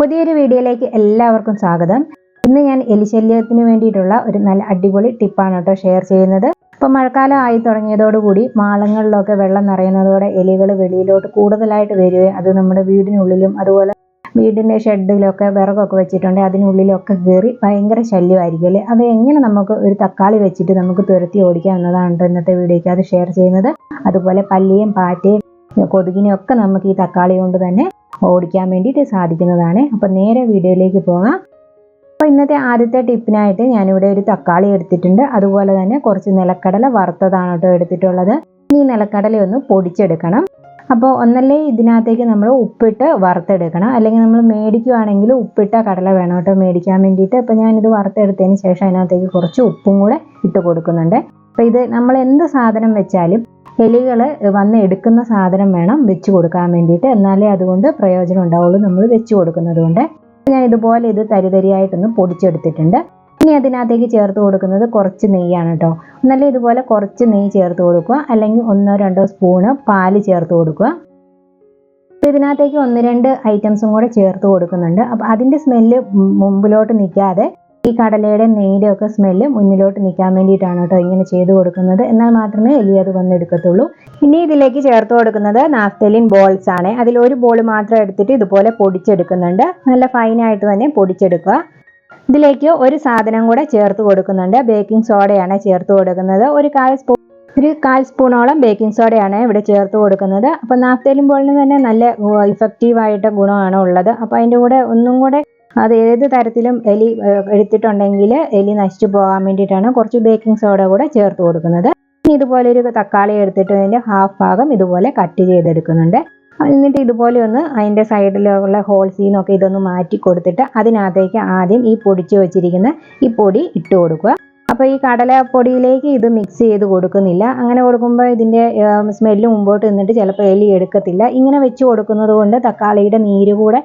പുതിയൊരു വീഡിയോയിലേക്ക് എല്ലാവർക്കും സ്വാഗതം. ഇന്ന് ഞാൻ എലിശല്യത്തിന് വേണ്ടിയിട്ടുള്ള ഒരു നല്ല അടിപൊളി ടിപ്പാണ് കേട്ടോ ഷെയർ ചെയ്യുന്നത്. ഇപ്പം മഴക്കാലം ആയി തുടങ്ങിയതോടുകൂടി മാളങ്ങളിലൊക്കെ വെള്ളം നിറയുന്നതോടെ എലികൾ വെളിയിലോട്ട് കൂടുതലായിട്ട് വരികയും അത് നമ്മുടെ വീടിനുള്ളിലും അതുപോലെ വീടിന്റെ ഷെഡിലൊക്കെ വിറകൊക്കെ വെച്ചിട്ടുണ്ട് അതിനുള്ളിലൊക്കെ കയറി ഭയങ്കര ശല്യമായിരിക്കും അല്ലേ? അത് എങ്ങനെ നമുക്ക് ഒരു തക്കാളി വെച്ചിട്ട് നമുക്ക് തുരത്തി ഓടിക്കാം എന്നതാണ് ഇന്നത്തെ വീഡിയോയ്ക്ക് അത് ഷെയർ ചെയ്യുന്നത്. അതുപോലെ പല്ലിയും പാറ്റയും കൊതുകിനെയും ഒക്കെ നമുക്ക് ഈ തക്കാളി കൊണ്ട് തന്നെ ഓടിക്കാൻ വേണ്ടിയിട്ട് സാധിക്കുന്നതാണ്. അപ്പം നേരെ വീഡിയോയിലേക്ക് പോകാം. അപ്പോൾ ഇന്നത്തെ ആദ്യത്തെ ടിപ്പിനായിട്ട് ഞാനിവിടെ ഒരു തക്കാളി എടുത്തിട്ടുണ്ട്. അതുപോലെ തന്നെ കുറച്ച് നിലക്കടല വറുത്തതാണ് കേട്ടോ എടുത്തിട്ടുള്ളത്. ഇനി നിലക്കടല ഒന്ന് പൊടിച്ചെടുക്കണം. അപ്പോൾ ഒന്നല്ലേ ഇതിനകത്തേക്ക് നമ്മൾ ഉപ്പിട്ട് വറുത്തെടുക്കണം. അല്ലെങ്കിൽ നമ്മൾ മേടിക്കുവാണെങ്കിൽ ഉപ്പിട്ട കടല വേണം കേട്ടോ മേടിക്കാൻ വേണ്ടിയിട്ട്. അപ്പോൾ ഞാനിത് വറുത്തെടുത്തതിന് ശേഷം അതിനകത്തേക്ക് കുറച്ച് ഉപ്പും കൂടെ ഇട്ട് കൊടുക്കുന്നുണ്ട്. അപ്പോൾ ഇത് നമ്മൾ എന്ത് സാധനം വെച്ചാലും എലികൾ വന്ന് എടുക്കുന്ന സാധനം വേണം വെച്ച് കൊടുക്കാൻ വേണ്ടിയിട്ട്. എന്നാലേ അതുകൊണ്ട് പ്രയോജനം ഉണ്ടാവുള്ളൂ നമ്മൾ വെച്ച് കൊടുക്കുന്നത് കൊണ്ട്. ഞാൻ ഇതുപോലെ ഇത് തരിതരിയായിട്ടൊന്ന് പൊടിച്ചെടുത്തിട്ടുണ്ട്. ഇനി അതിനകത്തേക്ക് ചേർത്ത് കൊടുക്കുന്നത് കുറച്ച് നെയ്യാണ് കേട്ടോ എന്നാലും ഇതുപോലെ കുറച്ച് നെയ്യ് ചേർത്ത് കൊടുക്കുക. അല്ലെങ്കിൽ ഒന്നോ രണ്ടോ സ്പൂണ് പാൽ ചേർത്ത് കൊടുക്കുക. അപ്പോൾ ഇതിനകത്തേക്ക് ഒന്ന് രണ്ട് ഐറ്റംസും കൂടെ ചേർത്ത് കൊടുക്കുന്നുണ്ട്. അപ്പോൾ അതിന്റെ സ്മെല്ല് മുമ്പിലോട്ട് നിൽക്കാതെ ഈ കടലയുടെ നെയ്യുടെയൊക്കെ സ്മെല്ല് മുന്നിലോട്ട് നിൽക്കാൻ വേണ്ടിയിട്ടാണ് കേട്ടോ ഇങ്ങനെ ചെയ്ത് കൊടുക്കുന്നത്. എന്നാൽ മാത്രമേ എലി അത് വന്നെടുക്കത്തുള്ളൂ ഇനി ഇതിലേക്ക് ചേർത്ത് കൊടുക്കുന്നത് നാഫ്തലിൻ ബോൾസ് ആണ്. അതിൽ ഒരു ബോൾ മാത്രം എടുത്തിട്ട് ഇതുപോലെ പൊടിച്ചെടുക്കുന്നുണ്ട്. നല്ല ഫൈനായിട്ട് തന്നെ പൊടിച്ചെടുക്കുക. ഇതിലേക്ക് ഒരു സാധനം കൂടെ ചേർത്ത് കൊടുക്കുന്നുണ്ട്. ബേക്കിംഗ് സോഡയാണ് ചേർത്ത് കൊടുക്കുന്നത്. ഒരു കാൽ സ്പൂൺ ഒരു കാൽ സ്പൂണോളം ബേക്കിംഗ് സോഡയാണ് ഇവിടെ ചേർത്ത് കൊടുക്കുന്നത്. അപ്പോൾ നാഫ്തലിൻ ബോളിന് തന്നെ നല്ല ഇഫക്റ്റീവായിട്ട് ഗുണമാണ് ഉള്ളത്. അപ്പോൾ അതിന്റെ കൂടെ ഒന്നും കൂടെ അത് ഏത് തരത്തിലും എലി എടുത്തിട്ടുണ്ടെങ്കിൽ എലി നശിച്ചു പോകാൻ വേണ്ടിയിട്ടാണ് കുറച്ച് ബേക്കിംഗ് സോഡ കൂടെ ചേർത്ത് കൊടുക്കുന്നത്. ഇനി ഇതുപോലെ ഒരു തക്കാളി എടുത്തിട്ട് അതിന്റെ ഹാഫ് ഭാഗം ഇതുപോലെ കട്ട് ചെയ്തെടുക്കുന്നുണ്ട്. എന്നിട്ട് ഇതുപോലെ ഒന്ന് അതിന്റെ സൈഡിലുള്ള ഹോൾസിൽ നിന്നൊക്കെ ഇതൊന്ന് മാറ്റി കൊടുത്തിട്ട് അതിനകത്തേക്ക് ആദ്യം ഈ പൊടിച്ച് വെച്ചിരിക്കുന്ന ഈ പൊടി ഇട്ട് കൊടുക്കുക. അപ്പോൾ ഈ കടലപ്പൊടിയിലേക്ക് ഇത് മിക്സ് ചെയ്ത് കൊടുക്കുന്നില്ല. അങ്ങനെ കൊടുക്കുമ്പോൾ ഇതിന്റെ സ്മെല്ല് മുമ്പോട്ട് നിന്നിട്ട് ചിലപ്പോൾ എലി എടുക്കത്തില്ല. ഇങ്ങനെ വെച്ച് കൊടുക്കുന്നത് കൊണ്ട് തക്കാളിയുടെ നീര് കൂടെ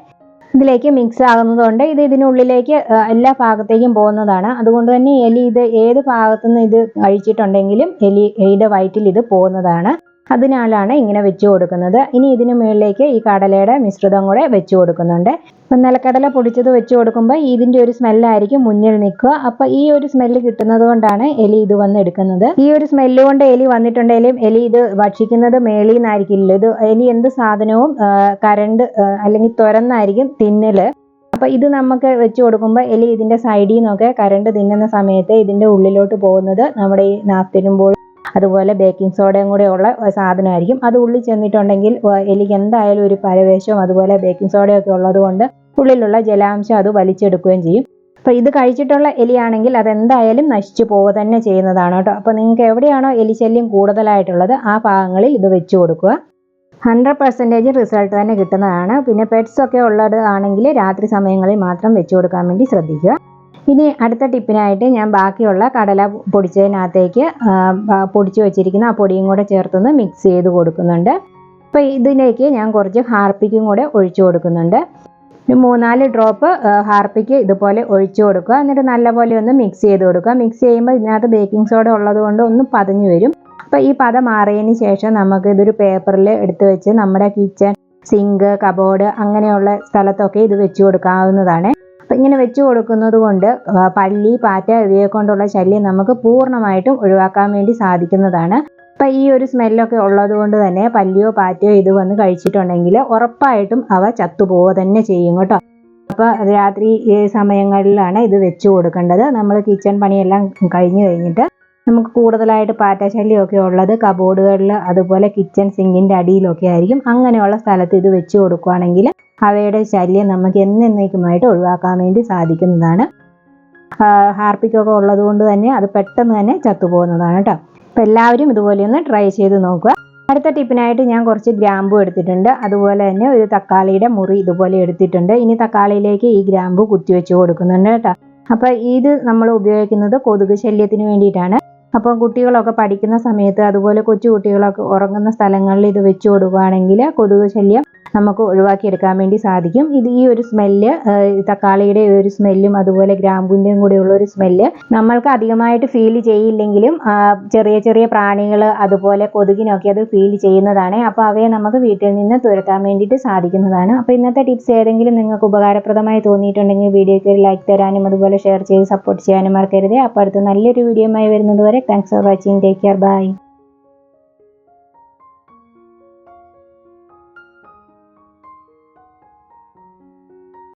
ഇതിലേക്ക് മിക്സ് ആകുന്നതുകൊണ്ട് ഇത് ഇതിനുള്ളിലേക്ക് എല്ലാ ഭാഗത്തേക്കും പോകുന്നതാണ്. അതുകൊണ്ട് തന്നെ എലി ഇത് ഏത് ഭാഗത്തുനിന്ന് ഇത് കഴിച്ചിട്ടുണ്ടെങ്കിലും എലി എലിയുടെ വയറ്റിൽ ഇത് പോകുന്നതാണ്. അതിനാലാണ് ഇങ്ങനെ വെച്ച് കൊടുക്കുന്നത്. ഇനി ഇതിന് മുകളിലേക്ക് ഈ കടലയുടെ മിശ്രിതം കൂടെ വെച്ച് കൊടുക്കുന്നുണ്ട്. ഇപ്പം നിലക്കടല പൊടിച്ചത് വെച്ച് കൊടുക്കുമ്പോൾ ഇതിന്റെ ഒരു സ്മെല്ലായിരിക്കും മുന്നിൽ നിൽക്കുക. അപ്പോൾ ഈ ഒരു സ്മെല്ല് കിട്ടുന്നത് കൊണ്ടാണ് എലി ഇത് വന്ന് എടുക്കുന്നത്. ഈ ഒരു സ്മെല്ല് കൊണ്ട് എലി വന്നിട്ടുണ്ടെങ്കിലും എലി ഇത് ഭക്ഷിക്കുന്നത് മേളിൽ നിന്നായിരിക്കില്ല ഇത് എലി എന്ത് സാധനവും കരണ്ട് അല്ലെങ്കിൽ തുരന്നായിരിക്കും തിന്നൽ. അപ്പം ഇത് നമുക്ക് വെച്ച് കൊടുക്കുമ്പോൾ എലി ഇതിന്റെ സൈഡിൽ നിന്നൊക്കെ കരണ്ട് തിന്നുന്ന സമയത്ത് ഇതിന്റെ ഉള്ളിലോട്ട് പോകുന്നത് നമ്മുടെ ഈ നാഫ്തിനുമ്പോൾ അതുപോലെ ബേക്കിംഗ് സോഡയും കൂടെ ഉള്ള സാധനമായിരിക്കും. അത് ഉള്ളിൽ ചെന്നിട്ടുണ്ടെങ്കിൽ എലിക്ക് എന്തായാലും ഒരു പരവേശവും അതുപോലെ ബേക്കിംഗ് സോഡയൊക്കെ ഉള്ളത് കൊണ്ട് ഉള്ളിലുള്ള ജലാംശം അത് വലിച്ചെടുക്കുകയും ചെയ്യും. അപ്പോൾ ഇത് കഴിച്ചിട്ടുള്ള എലിയാണെങ്കിൽ അതെന്തായാലും നശിച്ചു പോവുക തന്നെ ചെയ്യുന്നതാണ് കേട്ടോ. അപ്പോൾ നിങ്ങൾക്ക് എവിടെയാണോ എലിശല്യം കൂടുതലായിട്ടുള്ളത് ആ ഭാഗങ്ങളിൽ ഇത് വെച്ച് കൊടുക്കുക. ഹൺഡ്രഡ് പെർസെന്റേജ് റിസൾട്ട് തന്നെ കിട്ടുന്നതാണ്. പിന്നെ പെറ്റ്സ് ഒക്കെ ഉള്ളത് ആണെങ്കിൽ രാത്രി സമയങ്ങളിൽ മാത്രം വെച്ച് കൊടുക്കാൻ വേണ്ടി ശ്രദ്ധിക്കുക. ഇനി അടുത്ത ടിപ്പിനായിട്ട് ഞാൻ ബാക്കിയുള്ള കടല പൊടിച്ചതിനകത്തേക്ക് പൊടിച്ചു വെച്ചിരിക്കുന്ന ആ പൊടിയും കൂടെ ചേർത്തൊന്ന് മിക്സ് ചെയ്ത് കൊടുക്കുന്നുണ്ട്. അപ്പോൾ ഇതിലേക്ക് ഞാൻ കുറച്ച് ഹാർപ്പിക്കും കൂടെ ഒഴിച്ചു കൊടുക്കുന്നുണ്ട്. ഒരു മൂന്നാൽ ഡ്രോപ്പ് ഹാർപ്പിക്ക് ഇതുപോലെ ഒഴിച്ചു കൊടുക്കുക. എന്നിട്ട് നല്ലപോലെ ഒന്ന് മിക്സ് ചെയ്ത് കൊടുക്കുക. മിക്സ് ചെയ്യുമ്പോൾ ഇതിനകത്ത് ബേക്കിംഗ് സോഡ ഉള്ളത് കൊണ്ട് ഒന്ന് പതഞ്ഞു വരും. അപ്പോൾ ഈ പദം മാറിയതിന് ശേഷം നമുക്ക് ഇതൊരു പേപ്പറിൽ എടുത്ത് വെച്ച് നമ്മുടെ കിച്ചൺ സിങ്ക് കബോർഡ് അങ്ങനെയുള്ള സ്ഥലത്തൊക്കെ ഇത് വെച്ച് കൊടുക്കാവുന്നതാണ്. അപ്പം ഇങ്ങനെ വെച്ച് കൊടുക്കുന്നത് കൊണ്ട് പല്ലി പാറ്റ ഇവയെ കൊണ്ടുള്ള ശല്യം നമുക്ക് പൂർണമായിട്ടും ഒഴിവാക്കാൻ വേണ്ടി സാധിക്കുന്നതാണ്. അപ്പം ഈ ഒരു സ്മെല്ലൊക്കെ ഉള്ളത് കൊണ്ട് തന്നെ പല്ലിയോ പാറ്റയോ ഇത് വന്ന് കഴിച്ചിട്ടുണ്ടെങ്കിൽ ഉറപ്പായിട്ടും അവ ചത്തുപോവുക തന്നെ ചെയ്യും കേട്ടോ. അപ്പോൾ രാത്രി ഈ സമയങ്ങളിലാണ് ഇത് വെച്ച് കൊടുക്കേണ്ടത്. നമ്മൾ കിച്ചൺ പണിയെല്ലാം കഴിഞ്ഞു കഴിഞ്ഞിട്ട് നമുക്ക് കൂടുതലായിട്ട് പാറ്റ ശല്യമൊക്കെ ഉള്ളത് കബോർഡുകളിൽ അതുപോലെ കിച്ചൺ സിങ്കിന്റെ അടിയിലൊക്കെ ആയിരിക്കും. അങ്ങനെയുള്ള സ്ഥലത്ത് ഇത് വെച്ച് കൊടുക്കുകയാണെങ്കിൽ അവയുടെ ശല്യം നമുക്ക് എന്നേക്കുമായിട്ട് ഒഴിവാക്കാൻ വേണ്ടി സാധിക്കുന്നതാണ്. ഹാർപ്പിക്കൊക്കെ ഉള്ളത് കൊണ്ട് തന്നെ അത് പെട്ടെന്ന് തന്നെ ചത്തുപോകുന്നതാണ് കേട്ടോ. അപ്പം എല്ലാവരും ഇതുപോലെ ഒന്ന് ട്രൈ ചെയ്ത് നോക്കുക. അടുത്ത ടിപ്പിനായിട്ട് ഞാൻ കുറച്ച് ഗ്രാമ്പു എടുത്തിട്ടുണ്ട്. അതുപോലെ തന്നെ ഒരു തക്കാളിയുടെ മുറി ഇതുപോലെ എടുത്തിട്ടുണ്ട്. ഇനി തക്കാളിയിലേക്ക് ഈ ഗ്രാമ്പു കുത്തിവെച്ച് കൊടുക്കുന്നുണ്ട് കേട്ടോ. അപ്പോൾ ഇത് നമ്മൾ ഉപയോഗിക്കുന്നത് കൊതുക് ശല്യത്തിന് വേണ്ടിയിട്ടാണ്. അപ്പോൾ കുട്ടികളൊക്കെ പഠിക്കുന്ന സമയത്ത് അതുപോലെ കൊച്ചു കുട്ടികളൊക്കെ ഉറങ്ങുന്ന സ്ഥലങ്ങളിൽ ഇത് വെച്ച് കൊടുക്കുകയാണെങ്കിൽ കൊതുക് ശല്യം നമുക്ക് ഒഴിവാക്കിയെടുക്കാൻ വേണ്ടി സാധിക്കും. ഇത് ഈ ഒരു സ്മെല്ല് തക്കാളിയുടെ ഒരു സ്മെല്ലും അതുപോലെ ഗ്രാമ്പൂന്റെയും കൂടെയുള്ള ഒരു സ്മെല്ല് നമ്മൾക്ക് അധികമായിട്ട് ഫീൽ ചെയ്യില്ലെങ്കിലും ചെറിയ ചെറിയ പ്രാണികൾ അതുപോലെ കൊതുകിനൊക്കെ അത് ഫീൽ ചെയ്യുന്നതാണ്. അപ്പോൾ അവയെ നമുക്ക് വീട്ടിൽ നിന്ന് തുരത്താൻ വേണ്ടിയിട്ട് സാധിക്കുന്നതാണ്. അപ്പോൾ ഇന്നത്തെ ടിപ്സ് ഏതെങ്കിലും നിങ്ങൾക്ക് ഉപകാരപ്രദമായി തോന്നിയിട്ടുണ്ടെങ്കിൽ വീഡിയോയ്ക്ക് ഒരു ലൈക്ക് തരാനും അതുപോലെ ഷെയർ ചെയ്ത് സപ്പോർട്ട് ചെയ്യാനും മറക്കരുത്. അപ്പോൾ അടുത്ത നല്ലൊരു വീഡിയോ ആയി വരുന്നതുവരെ thanks for watching take care bye